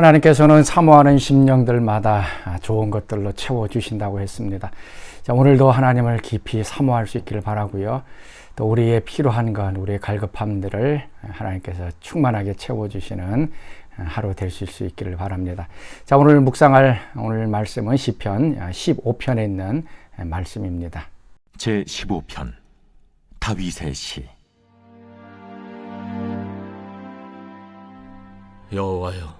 하나님께서는 사모하는 심령들마다 좋은 것들로 채워주신다고 했습니다. 자, 오늘도 하나님을 깊이 사모할 수 있기를 바라고요. 또 우리의 필요한 것, 우리의 갈급함들을 하나님께서 충만하게 채워주시는 하루 되실 수 있기를 바랍니다. 자, 오늘 묵상할 오늘 말씀은 시편 15편에 있는 말씀입니다. 제 15편 다윗의 시 여호와여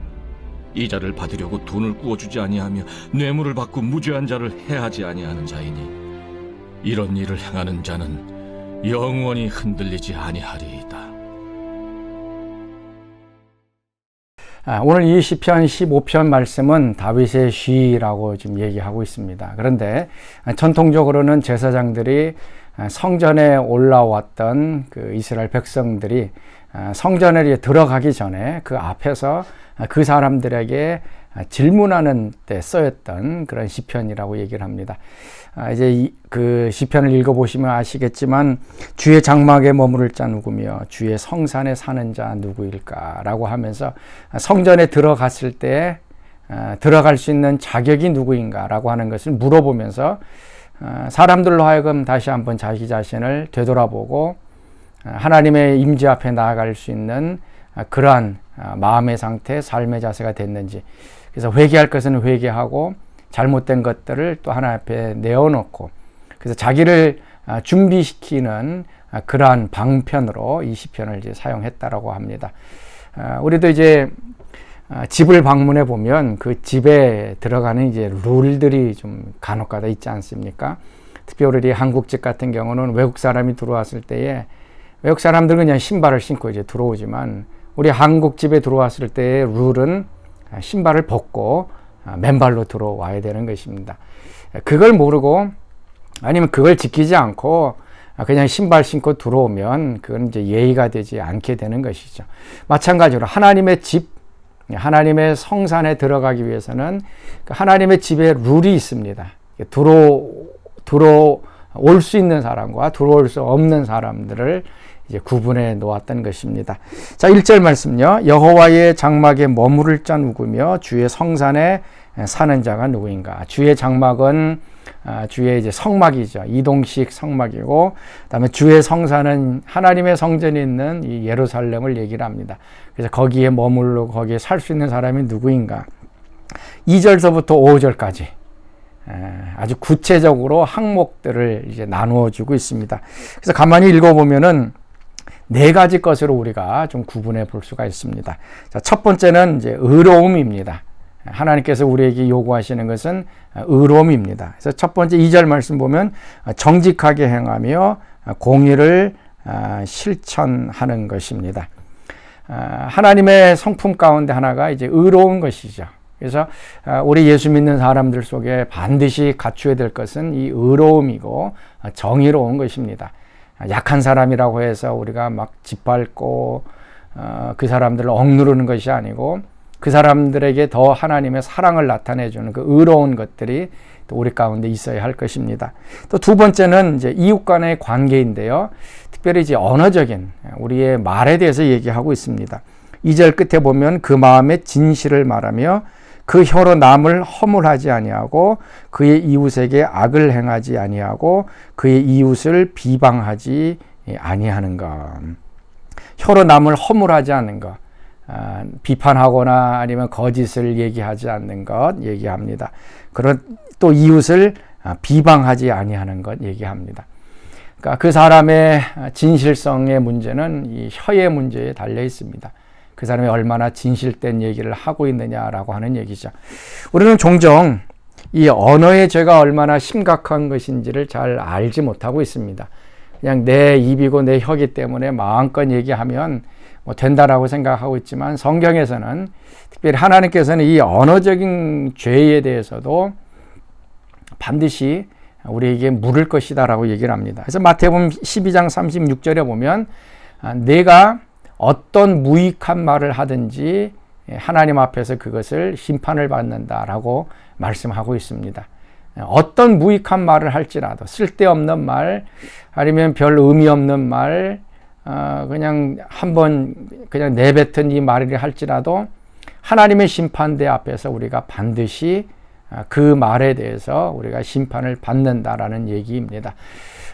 이자를 받으려고 돈을 구워주지 아니하며 뇌물을 받고 무죄한 자를 해하지 아니하는 자이니 이런 일을 행하는 자는 영원히 흔들리지 아니하리이다. 아, 오늘 이 시편 15편 말씀은 다윗의 시라고 지금 얘기하고 있습니다. 그런데 전통적으로는 제사장들이 성전에 올라왔던 그 이스라엘 백성들이 성전에 들어가기 전에 그 앞에서 그 사람들에게 질문하는 때 쓰였던 그런 시편이라고 얘기를 합니다. 아, 이제 그 시편을 읽어보시면 아시겠지만 주의 장막에 머무를 자 누구며 주의 성산에 사는 자 누구일까라고 하면서 성전에 들어갔을 때 아, 들어갈 수 있는 자격이 누구인가라고 하는 것을 물어보면서 아, 사람들로 하여금 다시 한번 자기 자신을 되돌아보고 하나님의 임재 앞에 나아갈 수 있는 그러한 마음의 상태, 삶의 자세가 됐는지 그래서 회개할 것은 회개하고 잘못된 것들을 또 하나 앞에 내어놓고 그래서 자기를 준비시키는 그러한 방편으로 이 시편을 이제 사용했다라고 합니다. 우리도 이제 집을 방문해 보면 그 집에 들어가는 이제 룰들이 좀 간혹가다 있지 않습니까? 특별히 한국집 같은 경우는 외국 사람이 들어왔을 때에 외국 사람들은 그냥 신발을 신고 이제 들어오지만 우리 한국 집에 들어왔을 때의 룰은 신발을 벗고 맨발로 들어와야 되는 것입니다. 그걸 모르고 아니면 그걸 지키지 않고 그냥 신발 신고 들어오면 그건 이제 예의가 되지 않게 되는 것이죠. 마찬가지로 하나님의 집, 하나님의 성산에 들어가기 위해서는 그 하나님의 집에 룰이 있습니다. 들어 들어올 수 있는 사람과 들어올 수 없는 사람들을 이제 구분해 놓았던 것입니다. 자, 1절 말씀요. 여호와의 장막에 머무를 자 누구며 주의 성산에 사는 자가 누구인가? 주의 장막은 아, 주의 이제 성막이죠. 이동식 성막이고, 그 다음에 주의 성산은 하나님의 성전이 있는 이 예루살렘을 얘기를 합니다. 그래서 거기에 머물러 거기에 살 수 있는 사람이 누구인가? 2절서부터 5절까지 아주 구체적으로 항목들을 이제 나누어 주고 있습니다. 그래서 가만히 읽어 보면은 네 가지 것으로 우리가 좀 구분해 볼 수가 있습니다. 자, 첫 번째는 이제 의로움입니다. 하나님께서 우리에게 요구하시는 것은 의로움입니다. 그래서 첫 번째 2절 말씀 보면 정직하게 행하며 공의를 아, 실천하는 것입니다. 아, 하나님의 성품 가운데 하나가 이제 의로운 것이죠. 그래서 아, 우리 예수 믿는 사람들 속에 반드시 갖추어야 될 것은 이 의로움이고 정의로운 것입니다. 약한 사람이라고 해서 우리가 막 짓밟고 어, 그 사람들을 억누르는 것이 아니고 그 사람들에게 더 하나님의 사랑을 나타내 주는 그 의로운 것들이 또 우리 가운데 있어야 할 것입니다. 또 두 번째는 이제 이웃 간의 관계인데요. 특별히 이제 언어적인 우리의 말에 대해서 얘기하고 있습니다. 2절 끝에 보면 그 마음의 진실을 말하며 그 혀로 남을 허물하지 아니하고 그의 이웃에게 악을 행하지 아니하고 그의 이웃을 비방하지 아니하는 것. 혀로 남을 허물하지 않는 것. 아, 비판하거나 아니면 거짓을 얘기하지 않는 것 얘기합니다. 그런 또 이웃을 아, 비방하지 아니하는 것 얘기합니다. 그러니까 그 사람의 진실성의 문제는 이 혀의 문제에 달려 있습니다. 그 사람이 얼마나 진실된 얘기를 하고 있느냐라고 하는 얘기죠. 우리는 종종 이 언어의 죄가 얼마나 심각한 것인지를 잘 알지 못하고 있습니다. 그냥 내 입이고 내 혀기 때문에 마음껏 얘기하면 뭐 된다라고 생각하고 있지만 성경에서는 특별히 하나님께서는 이 언어적인 죄에 대해서도 반드시 우리에게 물을 것이다라고 얘기를 합니다. 그래서 마태복음 12장 36절에 보면 아, 내가 어떤 무익한 말을 하든지 하나님 앞에서 그것을 심판을 받는다라고 말씀하고 있습니다. 어떤 무익한 말을 할지라도 쓸데없는 말 아니면 별 의미 없는 말 어, 그냥 한번 그냥 내뱉은 이 말을 할지라도 하나님의 심판대 앞에서 우리가 반드시 아, 그 말에 대해서 우리가 심판을 받는다라는 얘기입니다.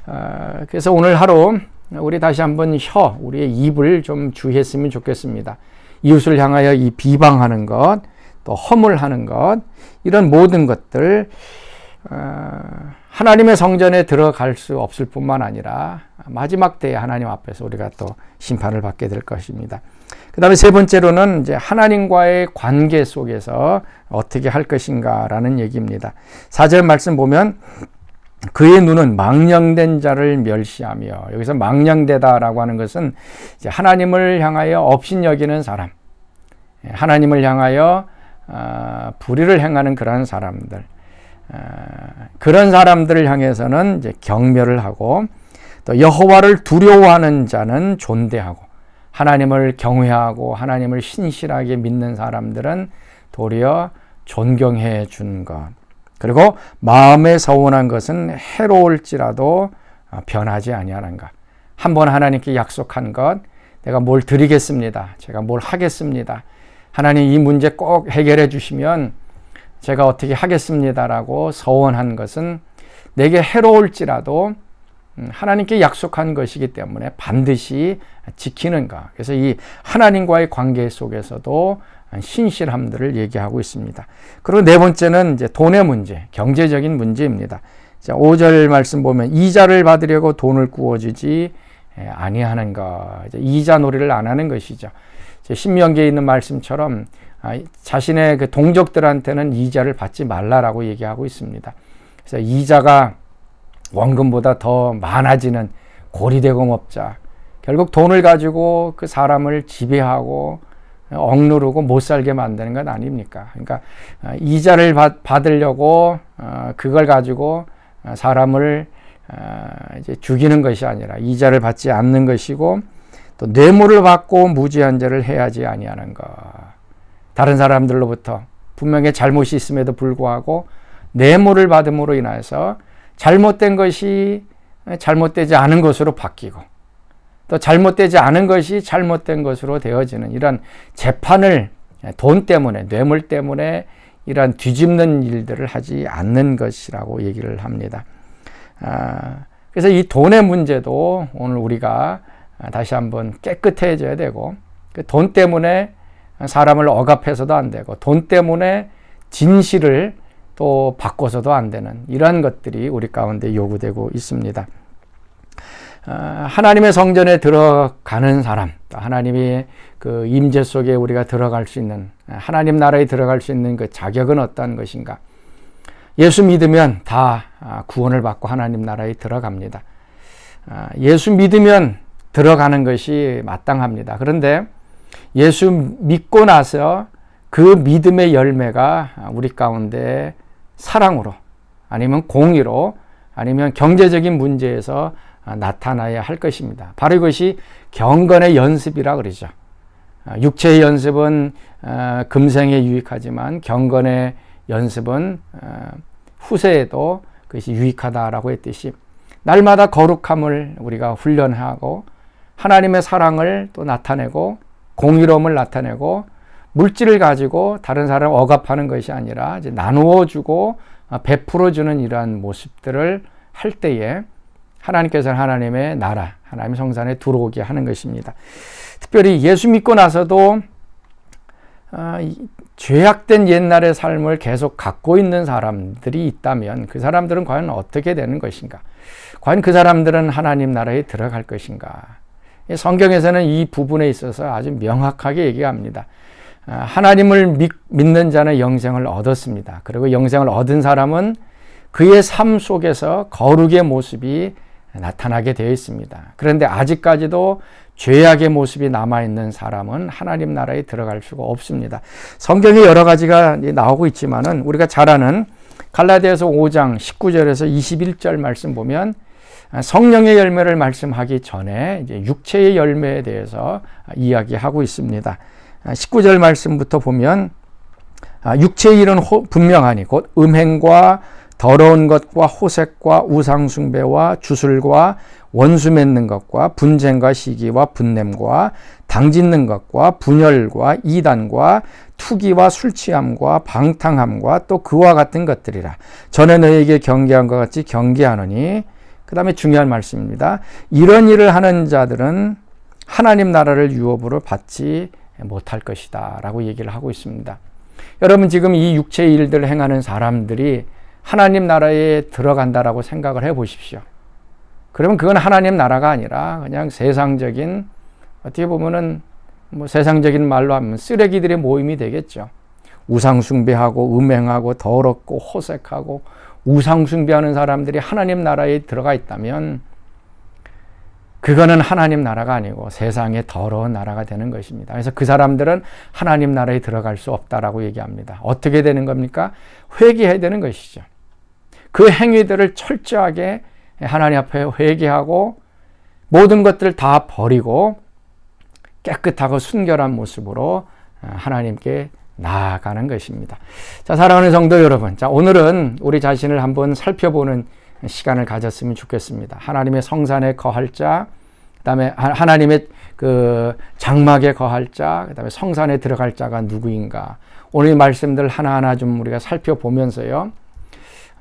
어, 그래서 오늘 하루 우리 다시 한번 혀, 우리의 입을 좀 주의했으면 좋겠습니다. 이웃을 향하여 이 비방하는 것, 또 허물하는 것, 이런 모든 것들, 어, 하나님의 성전에 들어갈 수 없을 뿐만 아니라 마지막 때에 하나님 앞에서 우리가 또 심판을 받게 될 것입니다. 그 다음에 세 번째로는 이제 하나님과의 관계 속에서 어떻게 할 것인가라는 얘기입니다. 4절 말씀 보면 그의 눈은 망령된 자를 멸시하며 여기서 망령되다라고 하는 것은 하나님을 향하여 업신여기는 사람, 예, 하나님을 향하여 어, 불의를 행하는 그러한 사람들, 어, 그런 사람들을 향해서는 이제 경멸을 하고 또 여호와를 두려워하는 자는 존대하고 하나님을 경외하고 하나님을 신실하게 믿는 사람들은 도리어 존경해 준 것. 그리고 마음에 서운한 것은 해로울지라도 변하지 아니하는가. 한번 하나님께 약속한 것, 내가 뭘 드리겠습니다. 제가 뭘 하겠습니다. 하나님 이 문제 꼭 해결해 주시면 제가 어떻게 하겠습니다라고 서원한 것은 내게 해로울지라도 음, 하나님께 약속한 것이기 때문에 반드시 지키는 가. 그래서 이 하나님과의 관계 속에서도 신실함들을 얘기하고 있습니다. 그리고 네 번째는 이제 돈의 문제, 경제적인 문제입니다. 자, 5절 말씀 보면 이자를 받으려고 돈을 구워주지 아니하는 것. 이자 놀이를 안 하는 것이죠. 신명기에 있는 말씀처럼 아, 자신의 그 동족들한테는 이자를 받지 말라라고 얘기하고 있습니다. 그래서 이자가 원금보다 더 많아지는 고리대공업자. 결국 돈을 가지고 그 사람을 지배하고 억누르고 못 살게 만드는 것 아닙니까? 그러니까 어, 이자를 받, 받으려고 어, 그걸 가지고 어, 사람을 이제 죽이는 것이 아니라 이자를 받지 않는 것이고 또 뇌물을 받고 무지한 죄를 해야지 아니하는 것. 다른 사람들로부터 분명히 잘못이 있음에도 불구하고 뇌물을 받음으로 인해서 잘못된 것이 잘못되지 않은 것으로 바뀌고 또 잘못되지 않은 것이 잘못된 것으로 되어지는 이런 재판을 돈 때문에 뇌물 때문에 이런 뒤집는 일들을 하지 않는 것이라고 얘기를 합니다. 아, 그래서 이 돈의 문제도 오늘 우리가 다시 한번 깨끗해져야 되고 그 돈 때문에 사람을 억압해서도 안 되고 돈 때문에 진실을 또 바꿔서도 안 되는 이러한 것들이 우리 가운데 요구되고 있습니다. 어, 하나님의 성전에 들어가는 사람, 하나님이 그 임재 속에 우리가 들어갈 수 있는 하나님 나라에 들어갈 수 있는 그 자격은 어떤 것인가? 예수 믿으면 다 아, 구원을 받고 하나님 나라에 들어갑니다. 아, 예수 믿으면 들어가는 것이 마땅합니다. 그런데 예수 믿고 나서 그 믿음의 열매가 우리 가운데 사랑으로 아니면 공의로 아니면 경제적인 문제에서 나타나야 할 것입니다. 바로 이것이 경건의 연습이라 그러죠. 육체의 연습은 어, 금생에 유익하지만 경건의 연습은 어, 후세에도 그것이 유익하다라고 했듯이 날마다 거룩함을 우리가 훈련하고 하나님의 사랑을 또 나타내고 공의로움을 나타내고 물질을 가지고 다른 사람을 억압하는 것이 아니라 나누어 주고 어, 베풀어 주는 이러한 모습들을 할 때에 하나님께서는 하나님의 나라, 하나님의 성산에 들어오게 하는 것입니다. 특별히 예수 믿고 나서도 어, 죄악된 옛날의 삶을 계속 갖고 있는 사람들이 있다면 그 사람들은 과연 어떻게 되는 것인가? 과연 그 사람들은 하나님 나라에 들어갈 것인가? 성경에서는 이 부분에 있어서 아주 명확하게 얘기합니다. 아, 하나님을 믿, 는 자는 영생을 얻었습니다. 그리고 영생을 얻은 사람은 그의 삶 속에서 거룩의 모습이 나타나게 되어 있습니다. 그런데 아직까지도 죄악의 모습이 남아있는 사람은 하나님 나라에 들어갈 수가 없습니다. 성경에 여러 가지가 나오고 있지만은 우리가 잘 아는 갈라디아서 5장 19절에서 21절 말씀 보면 성령의 열매를 말씀하기 전에 이제 육체의 열매에 대해서 이야기하고 있습니다. 19절 말씀부터 보면 아, 육체의 일은 호- 분명하니 곧 음행과 더러운 것과 호색과 우상숭배와 주술과 원수 맺는 것과 분쟁과 시기와 분냄과 당짓는 것과 분열과 이단과 투기와 술취함과 방탕함과 또 그와 같은 것들이라 전에 너에게 경계한 것 같이 경계하노니 그 다음에 중요한 말씀입니다. 이런 일을 하는 자들은 하나님 나라를 유업으로 받지 못할 것이다 라고 얘기를 하고 있습니다. 여러분 지금 이 육체의 일들을 행하는 사람들이 하나님 나라에 들어간다라고 생각을 해 보십시오. 그러면 그건 하나님 나라가 아니라 그냥 세상적인 어떻게 보면은 뭐 세상적인 말로 하면 쓰레기들의 모임이 되겠죠. 우상숭배하고 음행하고 더럽고 호색하고 우상 숭배하는 사람들이 하나님 나라에 들어가 있다면 그거는 하나님 나라가 아니고 세상의 더러운 나라가 되는 것입니다. 그래서 그 사람들은 하나님 나라에 들어갈 수 없다라고 얘기합니다. 어떻게 되는 겁니까? 회개해야 되는 것이죠. 그 행위들을 철저하게 하나님 앞에 회개하고 모든 것들을 다 버리고 깨끗하고 순결한 모습으로 하나님께 나아가는 것입니다. 자, 사랑하는 성도 여러분. 자, 오늘은 우리 자신을 한번 살펴보는 시간을 가졌으면 좋겠습니다. 하나님의 성산에 거할 자, 그다음에 하- 하나님의 그 장막에 거할 자, 그다음에 성산에 들어갈 자가 누구인가? 오늘 이 말씀들 하나하나 좀 우리가 살펴보면서요.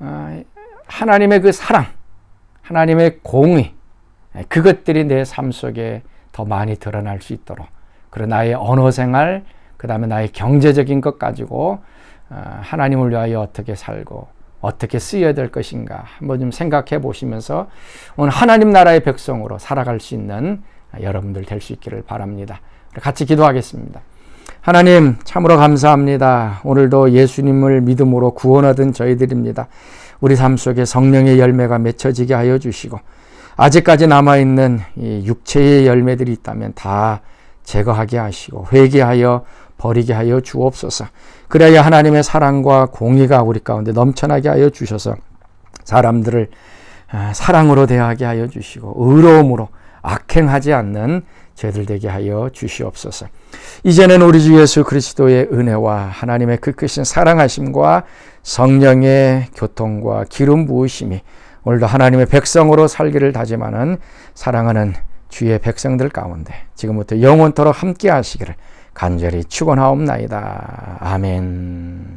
어, 하나님의 그 사랑, 하나님의 공의, 그것들이 내 삶 속에 더 많이 드러날 수 있도록 그리고 나의 언어 생활, 그 다음에 나의 경제적인 것 가지고 어, 하나님을 위하여 어떻게 살고 어떻게 쓰여야 될 것인가 한번 좀 생각해 보시면서 오늘 하나님 나라의 백성으로 살아갈 수 있는 여러분들 될 수 있기를 바랍니다. 같이 기도하겠습니다. 하나님 참으로 감사합니다. 오늘도 예수님을 믿음으로 구원 얻은 저희들입니다. 우리 삶 속에 성령의 열매가 맺혀지게 하여 주시고 아직까지 남아 있는 이 육체의 열매들이 있다면 다 제거하게 하시고 회개하여 버리게 하여 주옵소서. 그래야 하나님의 사랑과 공의가 우리 가운데 넘쳐나게 하여 주셔서 사람들을 아, 사랑으로 대하게 하여 주시고 의로움으로 악행하지 않는 죄들 되게 하여 주시옵소서. 이제는 우리 주 예수 그리스도의 은혜와 하나님의 그 크신 사랑하심과 성령의 교통과 기름 부으심이 오늘도 하나님의 백성으로 살기를 다짐하는 사랑하는 주의 백성들 가운데 지금부터 영원토록 함께 하시기를 간절히 축원하옵나이다. 아멘.